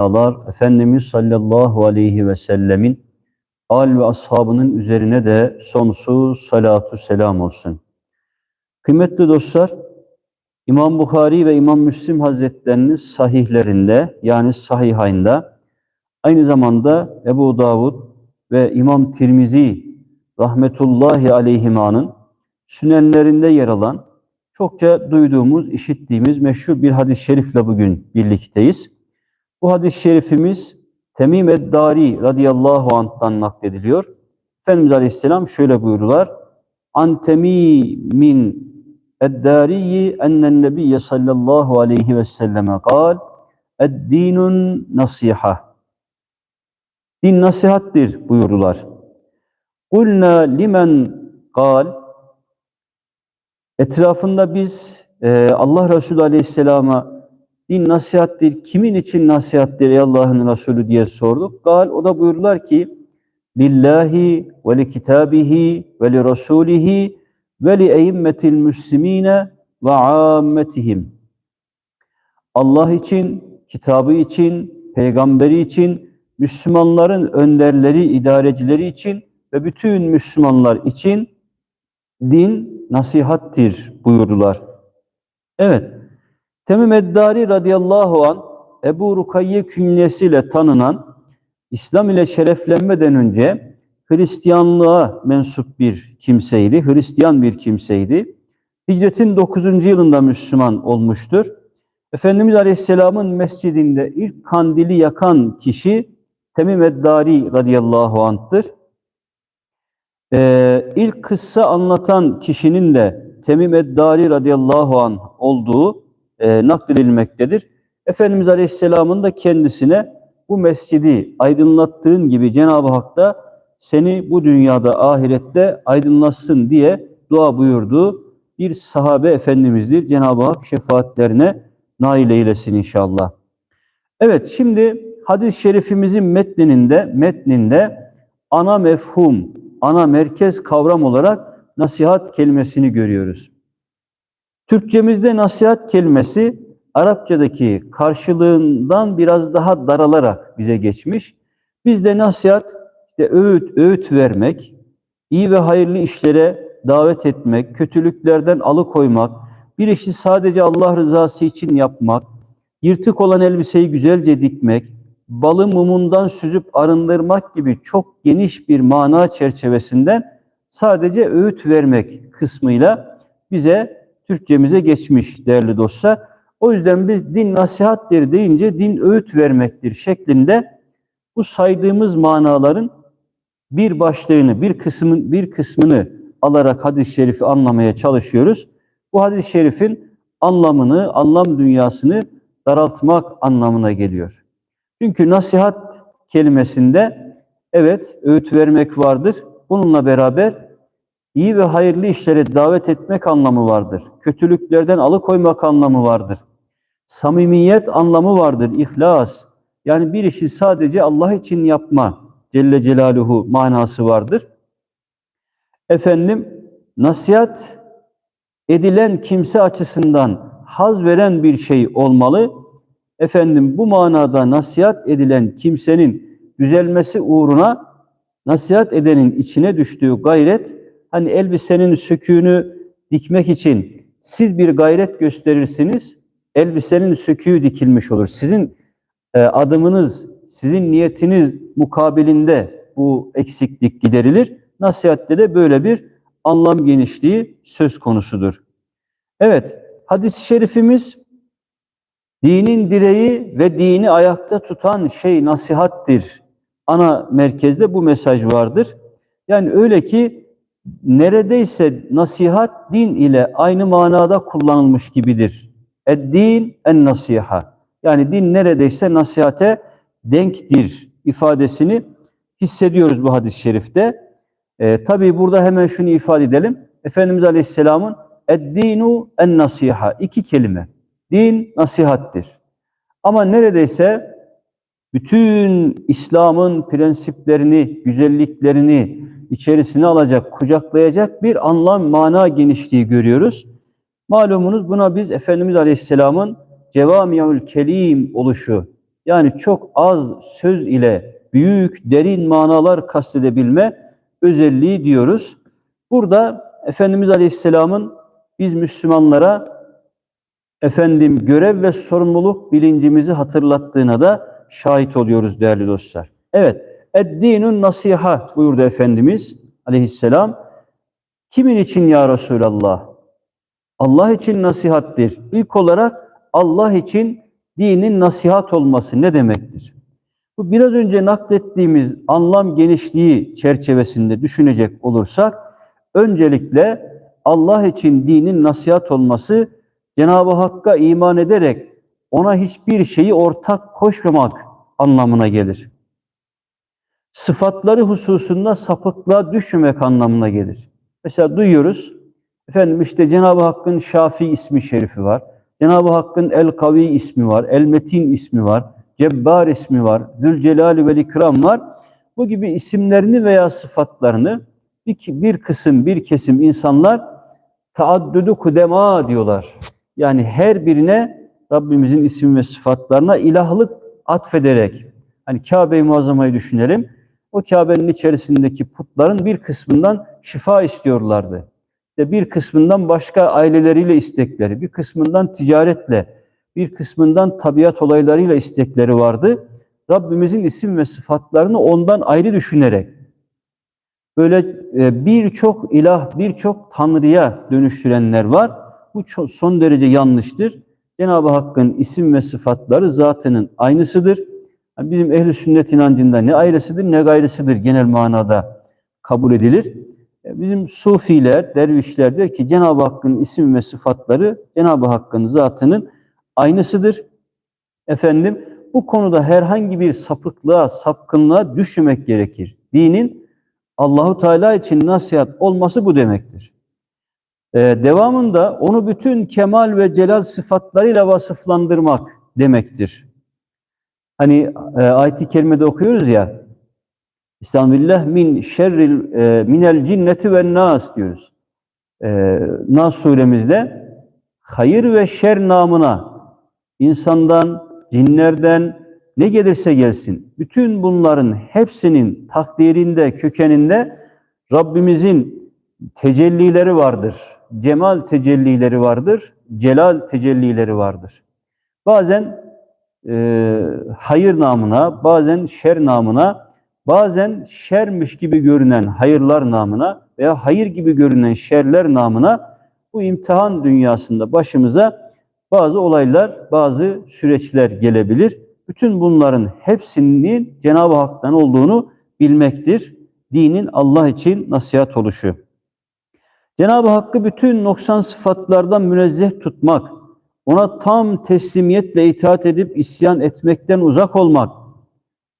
Allah Efendimiz sallallahu aleyhi ve sellemin al ve ashabının üzerine de sonsuz salatu selam olsun. Kıymetli dostlar, İmam Bukhari ve İmam Müslim Hazretlerinin sahihlerinde yani sahihayında aynı zamanda Ebu Davud ve İmam Tirmizi rahmetullahi aleyhimanın sünenlerinde yer alan çokça duyduğumuz, işittiğimiz meşhur bir hadis-i şerifle bugün birlikteyiz. Bu hadis-i şerifimiz Temim Eddari radıyallahu anh'tan naklediliyor. Efendimiz Aleyhisselam şöyle buyurdular. An Temimin Eddariyi ennen nebiyye sallallahu aleyhi ve selleme kal Eddinun nasiha Din nasihattir buyurdular. Kulna limen kal Etrafında biz e, Allah Resulü Aleyhisselam'a din nasihattir, kimin için nasihattir ey Allah'ın Resulü diye sorduk. Gal o da buyurdular ki lillahi ve li kitabihi ve li rasulihi ve li eimmetil müslimine ve ammetihim. Allah için, kitabı için, peygamberi için, Müslümanların önderleri, idarecileri için ve bütün Müslümanlar için din nasihattir buyurdular. Evet, Temim Eddari radıyallahu an Ebu Rukayye künyesiyle tanınan İslam ile şereflenmeden önce Hristiyanlığa mensup bir kimseydi, Hristiyan bir kimseydi. Hicretin 9. yılında Müslüman olmuştur. Efendimiz Aleyhisselam'ın mescidinde ilk kandili yakan kişi Temim Eddari radıyallahu anh'tır. Ee, ilk kıssa anlatan kişinin de Temim Eddari radıyallahu anh olduğu e, nakledilmektedir. Efendimiz Aleyhisselam'ın da kendisine bu mescidi aydınlattığın gibi Cenab-ı Hak da seni bu dünyada ahirette aydınlatsın diye dua buyurduğu bir sahabe efendimizdir. Cenab-ı Hak şefaatlerine nail eylesin inşallah. Evet şimdi hadis-i şerifimizin metninde, metninde ana mefhum, ana merkez kavram olarak nasihat kelimesini görüyoruz. Türkçemizde nasihat kelimesi Arapçadaki karşılığından biraz daha daralarak bize geçmiş. Bizde nasihat işte öğüt, öğüt vermek, iyi ve hayırlı işlere davet etmek, kötülüklerden alıkoymak, bir işi sadece Allah rızası için yapmak, yırtık olan elbiseyi güzelce dikmek, balı mumundan süzüp arındırmak gibi çok geniş bir mana çerçevesinden sadece öğüt vermek kısmıyla bize Türkçemize geçmiş değerli dostlar. O yüzden biz din nasihattir deyince din öğüt vermektir şeklinde bu saydığımız manaların bir başlığını, bir kısmın bir kısmını alarak hadis-i şerifi anlamaya çalışıyoruz. Bu hadis-i şerifin anlamını, anlam dünyasını daraltmak anlamına geliyor. Çünkü nasihat kelimesinde evet öğüt vermek vardır. Bununla beraber iyi ve hayırlı işlere davet etmek anlamı vardır. Kötülüklerden alıkoymak anlamı vardır. Samimiyet anlamı vardır, ihlas. Yani bir işi sadece Allah için yapma Celle Celaluhu manası vardır. Efendim nasihat edilen kimse açısından haz veren bir şey olmalı. Efendim bu manada nasihat edilen kimsenin düzelmesi uğruna nasihat edenin içine düştüğü gayret hani elbisenin söküğünü dikmek için siz bir gayret gösterirsiniz, elbisenin söküğü dikilmiş olur. Sizin e, adımınız, sizin niyetiniz mukabilinde bu eksiklik giderilir. Nasihatte de böyle bir anlam genişliği söz konusudur. Evet, hadis-i şerifimiz dinin direği ve dini ayakta tutan şey nasihattir. Ana merkezde bu mesaj vardır. Yani öyle ki neredeyse nasihat din ile aynı manada kullanılmış gibidir. Ed-din en nasiha. Yani din neredeyse nasihate denktir ifadesini hissediyoruz bu hadis-i şerifte. Ee, Tabi burada hemen şunu ifade edelim. Efendimiz Aleyhisselam'ın ed-dinu en nasiha. iki kelime. Din nasihattir. Ama neredeyse bütün İslam'ın prensiplerini, güzelliklerini, içerisine alacak, kucaklayacak bir anlam, mana genişliği görüyoruz. Malumunuz buna biz Efendimiz Aleyhisselam'ın Cevami'ül Kelim oluşu Yani çok az söz ile büyük, derin manalar kastedebilme özelliği diyoruz. Burada Efendimiz Aleyhisselam'ın biz Müslümanlara efendim görev ve sorumluluk bilincimizi hatırlattığına da şahit oluyoruz değerli dostlar. Evet, Eddinun nasiha buyurdu Efendimiz Aleyhisselam. Kimin için ya Resulallah? Allah için nasihattir. İlk olarak Allah için dinin nasihat olması ne demektir? Bu biraz önce naklettiğimiz anlam genişliği çerçevesinde düşünecek olursak öncelikle Allah için dinin nasihat olması Cenab-ı Hakk'a iman ederek ona hiçbir şeyi ortak koşmamak anlamına gelir. Sıfatları hususunda sapıklığa düşmemek anlamına gelir. Mesela duyuyoruz, efendim işte Cenab-ı Hakk'ın Şafi ismi şerifi var. Cenab-ı Hakk'ın El-Kavi ismi var, El-Metin ismi var, Cebbar ismi var, Zülcelal ve İkram var. Bu gibi isimlerini veya sıfatlarını bir, bir kısım, bir kesim insanlar taaddüdü kudema diyorlar. Yani her birine Rabbimizin isim ve sıfatlarına ilahlık atfederek, hani Kabe-i Muazzama'yı düşünelim. O Kabe'nin içerisindeki putların bir kısmından şifa istiyorlardı. İşte bir kısmından başka aileleriyle istekleri, bir kısmından ticaretle, bir kısmından tabiat olaylarıyla istekleri vardı. Rabbimizin isim ve sıfatlarını ondan ayrı düşünerek, böyle e, birçok ilah, birçok tanrıya dönüştürenler var. Bu çok, son derece yanlıştır. Cenab-ı Hakk'ın isim ve sıfatları zatının aynısıdır. Bizim ehli sünnet inancında ne ayrısıdır ne gayrısıdır genel manada kabul edilir. E, bizim sufiler, dervişler der ki Cenab-ı Hakk'ın isim ve sıfatları Cenab-ı Hakk'ın zatının aynısıdır. Efendim bu konuda herhangi bir sapıklığa, sapkınlığa düşmemek gerekir. Dinin Allahu Teala için nasihat olması bu demektir. Ee, devamında onu bütün kemal ve celal sıfatlarıyla vasıflandırmak demektir. Hani e, ayet-i kerimede okuyoruz ya Estağfirullah min şerril e, minel cinneti ve nas diyoruz. E, nas suremizde hayır ve şer namına insandan, cinlerden ne gelirse gelsin bütün bunların hepsinin takdirinde, kökeninde Rabbimizin tecellileri vardır. Cemal tecellileri vardır, celal tecellileri vardır. Bazen e, hayır namına, bazen şer namına, bazen şermiş gibi görünen hayırlar namına veya hayır gibi görünen şerler namına bu imtihan dünyasında başımıza bazı olaylar, bazı süreçler gelebilir. Bütün bunların hepsinin Cenab-ı Hak'tan olduğunu bilmektir. Dinin Allah için nasihat oluşu. Cenab-ı Hakk'ı bütün noksan sıfatlardan münezzeh tutmak, ona tam teslimiyetle itaat edip isyan etmekten uzak olmak,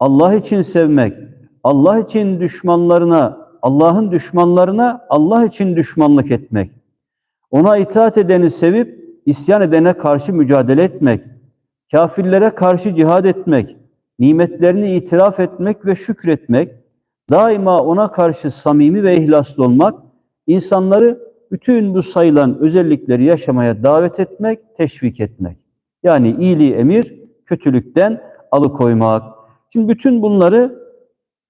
Allah için sevmek, Allah için düşmanlarına, Allah'ın düşmanlarına Allah için düşmanlık etmek, ona itaat edeni sevip isyan edene karşı mücadele etmek, kafirlere karşı cihad etmek, nimetlerini itiraf etmek ve şükretmek, daima ona karşı samimi ve ihlaslı olmak, insanları bütün bu sayılan özellikleri yaşamaya davet etmek, teşvik etmek. Yani iyiliği emir, kötülükten alıkoymak. Şimdi bütün bunları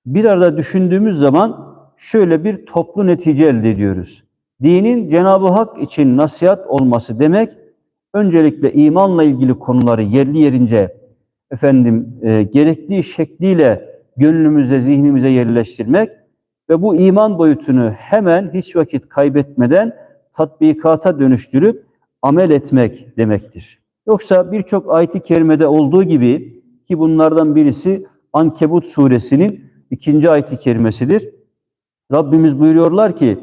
bir arada düşündüğümüz zaman şöyle bir toplu netice elde ediyoruz. Dinin Cenab-ı Hak için nasihat olması demek, öncelikle imanla ilgili konuları yerli yerince efendim e, gerektiği şekliyle gönlümüze, zihnimize yerleştirmek ve bu iman boyutunu hemen hiç vakit kaybetmeden tatbikata dönüştürüp amel etmek demektir. Yoksa birçok ayet-i kerimede olduğu gibi ki bunlardan birisi Ankebut suresinin ikinci ayet-i kerimesidir. Rabbimiz buyuruyorlar ki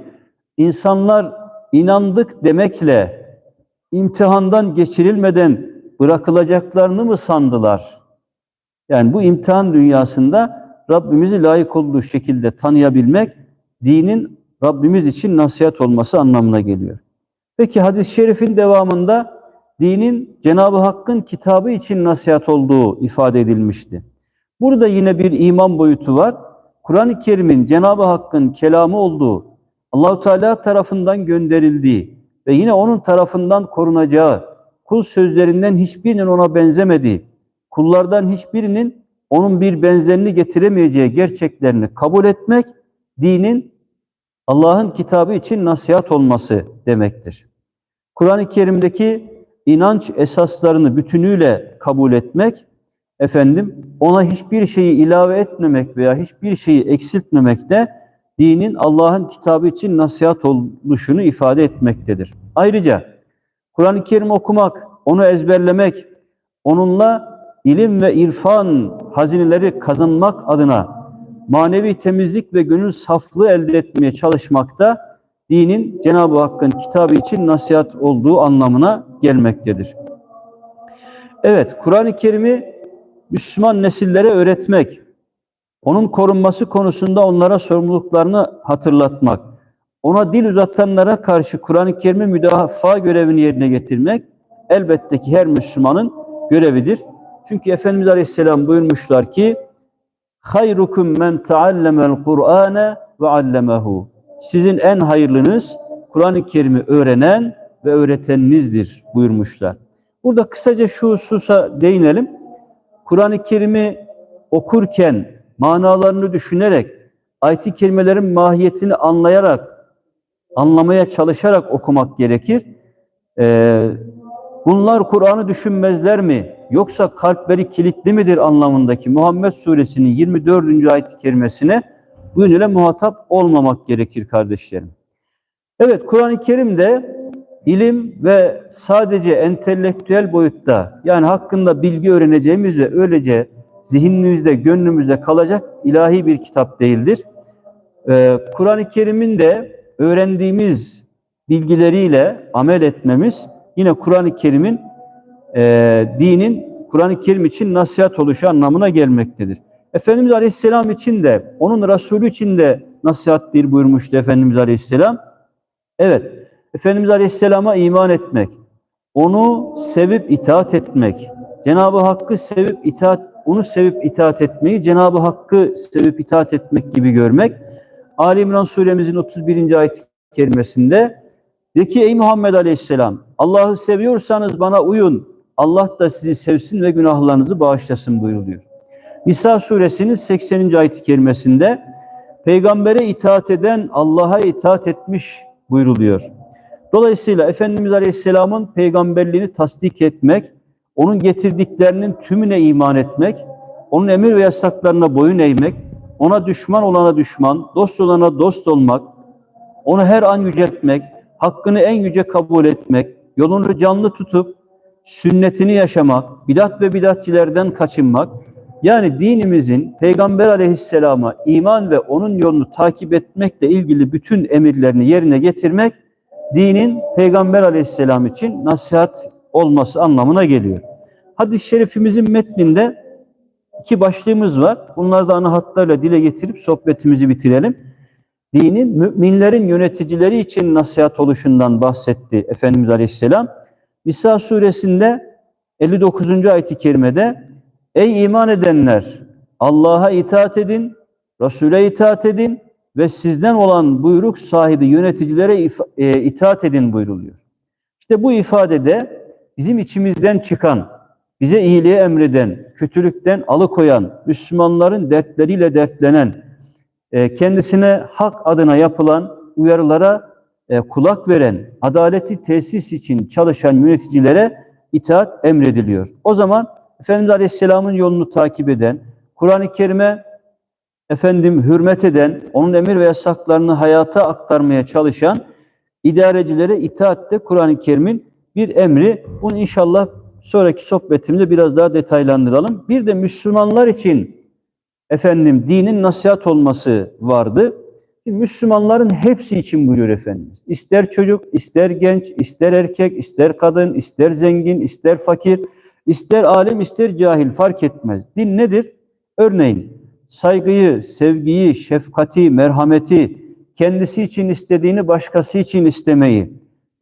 insanlar inandık demekle imtihandan geçirilmeden bırakılacaklarını mı sandılar? Yani bu imtihan dünyasında Rabbimizi layık olduğu şekilde tanıyabilmek dinin Rabbimiz için nasihat olması anlamına geliyor. Peki hadis-i şerifin devamında dinin Cenab-ı Hakk'ın kitabı için nasihat olduğu ifade edilmişti. Burada yine bir iman boyutu var. Kur'an-ı Kerim'in Cenab-ı Hakk'ın kelamı olduğu, Allahu Teala tarafından gönderildiği ve yine onun tarafından korunacağı, kul sözlerinden hiçbirinin ona benzemediği, kullardan hiçbirinin onun bir benzerini getiremeyeceği gerçeklerini kabul etmek, dinin Allah'ın kitabı için nasihat olması demektir. Kur'an-ı Kerim'deki inanç esaslarını bütünüyle kabul etmek, efendim ona hiçbir şeyi ilave etmemek veya hiçbir şeyi eksiltmemek de dinin Allah'ın kitabı için nasihat oluşunu ifade etmektedir. Ayrıca Kur'an-ı Kerim okumak, onu ezberlemek, onunla ilim ve irfan hazineleri kazanmak adına manevi temizlik ve gönül saflığı elde etmeye çalışmakta dinin Cenab-ı Hakk'ın kitabı için nasihat olduğu anlamına gelmektedir. Evet, Kur'an-ı Kerim'i Müslüman nesillere öğretmek, onun korunması konusunda onlara sorumluluklarını hatırlatmak, ona dil uzatanlara karşı Kur'an-ı Kerim'i müdafaa görevini yerine getirmek elbette ki her Müslümanın görevidir. Çünkü Efendimiz Aleyhisselam buyurmuşlar ki hayrukum men taallemel Kur'ane ve allemehu. Sizin en hayırlınız Kur'an-ı Kerim'i öğrenen ve öğreteninizdir buyurmuşlar. Burada kısaca şu hususa değinelim. Kur'an-ı Kerim'i okurken manalarını düşünerek, ayet-i kerimelerin mahiyetini anlayarak, anlamaya çalışarak okumak gerekir. Ee, bunlar Kur'an'ı düşünmezler mi? Yoksa kalpleri kilitli midir anlamındaki Muhammed Suresinin 24. ayet-i kerimesine bu yönüyle muhatap olmamak gerekir kardeşlerim. Evet Kur'an-ı Kerim'de ilim ve sadece entelektüel boyutta yani hakkında bilgi öğreneceğimiz ve öylece zihnimizde, gönlümüzde kalacak ilahi bir kitap değildir. Ee, Kur'an-ı Kerim'in de öğrendiğimiz bilgileriyle amel etmemiz yine Kur'an-ı Kerim'in e, dinin Kur'an-ı Kerim için nasihat oluşu anlamına gelmektedir. Efendimiz Aleyhisselam için de, onun Resulü için de nasihattir buyurmuştu Efendimiz Aleyhisselam. Evet, Efendimiz Aleyhisselam'a iman etmek, onu sevip itaat etmek, Cenab-ı Hakk'ı sevip itaat, onu sevip itaat etmeyi, Cenab-ı Hakk'ı sevip itaat etmek gibi görmek. Ali İmran suremizin 31. ayet kerimesinde de ki ey Muhammed Aleyhisselam Allah'ı seviyorsanız bana uyun. Allah da sizi sevsin ve günahlarınızı bağışlasın buyuruluyor. Nisa suresinin 80. ayet-i kerimesinde peygambere itaat eden Allah'a itaat etmiş buyuruluyor. Dolayısıyla Efendimiz Aleyhisselam'ın peygamberliğini tasdik etmek, onun getirdiklerinin tümüne iman etmek, onun emir ve yasaklarına boyun eğmek, ona düşman olana düşman, dost olana dost olmak, onu her an yüceltmek, hakkını en yüce kabul etmek, yolunu canlı tutup sünnetini yaşamak, bidat ve bidatçilerden kaçınmak, yani dinimizin Peygamber aleyhisselama iman ve onun yolunu takip etmekle ilgili bütün emirlerini yerine getirmek, dinin Peygamber aleyhisselam için nasihat olması anlamına geliyor. Hadis-i şerifimizin metninde iki başlığımız var. Bunları da ana hatlarla dile getirip sohbetimizi bitirelim. Dinin müminlerin yöneticileri için nasihat oluşundan bahsetti Efendimiz Aleyhisselam. Nisa suresinde 59. ayet-i kerimede Ey iman edenler! Allah'a itaat edin, Resul'e itaat edin ve sizden olan buyruk sahibi yöneticilere e, itaat edin buyruluyor. İşte bu ifadede bizim içimizden çıkan, bize iyiliği emreden, kötülükten alıkoyan, Müslümanların dertleriyle dertlenen, kendisine hak adına yapılan uyarılara e, kulak veren, adaleti tesis için çalışan yöneticilere itaat emrediliyor. O zaman Efendimiz Aleyhisselam'ın yolunu takip eden, Kur'an-ı Kerim'e efendim hürmet eden, onun emir ve yasaklarını hayata aktarmaya çalışan idarecilere itaat de Kur'an-ı Kerim'in bir emri. Bunu inşallah sonraki sohbetimde biraz daha detaylandıralım. Bir de Müslümanlar için efendim dinin nasihat olması vardı. Müslümanların hepsi için buyuruyor Efendimiz. İster çocuk, ister genç, ister erkek, ister kadın, ister zengin, ister fakir, ister alim, ister cahil fark etmez. Din nedir? Örneğin saygıyı, sevgiyi, şefkati, merhameti, kendisi için istediğini başkası için istemeyi,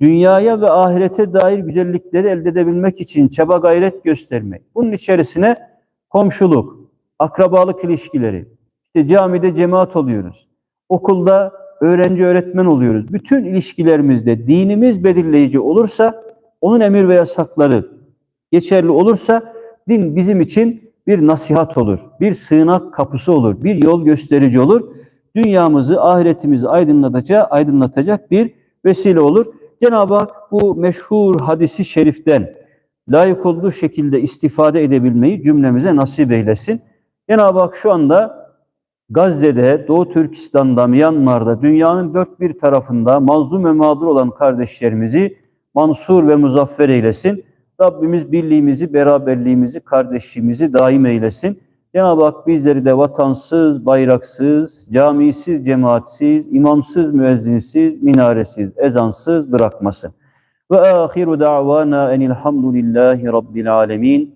dünyaya ve ahirete dair güzellikleri elde edebilmek için çaba gayret göstermek. Bunun içerisine komşuluk, akrabalık ilişkileri, işte camide cemaat oluyoruz, okulda öğrenci öğretmen oluyoruz. Bütün ilişkilerimizde dinimiz belirleyici olursa, onun emir ve yasakları geçerli olursa din bizim için bir nasihat olur, bir sığınak kapısı olur, bir yol gösterici olur. Dünyamızı, ahiretimizi aydınlatacak, aydınlatacak bir vesile olur. Cenab-ı Hak bu meşhur hadisi şeriften layık olduğu şekilde istifade edebilmeyi cümlemize nasip eylesin. Cenab-ı Hak şu anda Gazze'de, Doğu Türkistan'da, Myanmar'da, dünyanın dört bir tarafında mazlum ve mağdur olan kardeşlerimizi mansur ve muzaffer eylesin. Rabbimiz birliğimizi, beraberliğimizi, kardeşliğimizi daim eylesin. Cenab-ı Hak bizleri de vatansız, bayraksız, camisiz, cemaatsiz, imamsız, müezzinsiz, minaresiz, ezansız bırakmasın. Ve ahiru da'vana enilhamdülillahi rabbil alemin.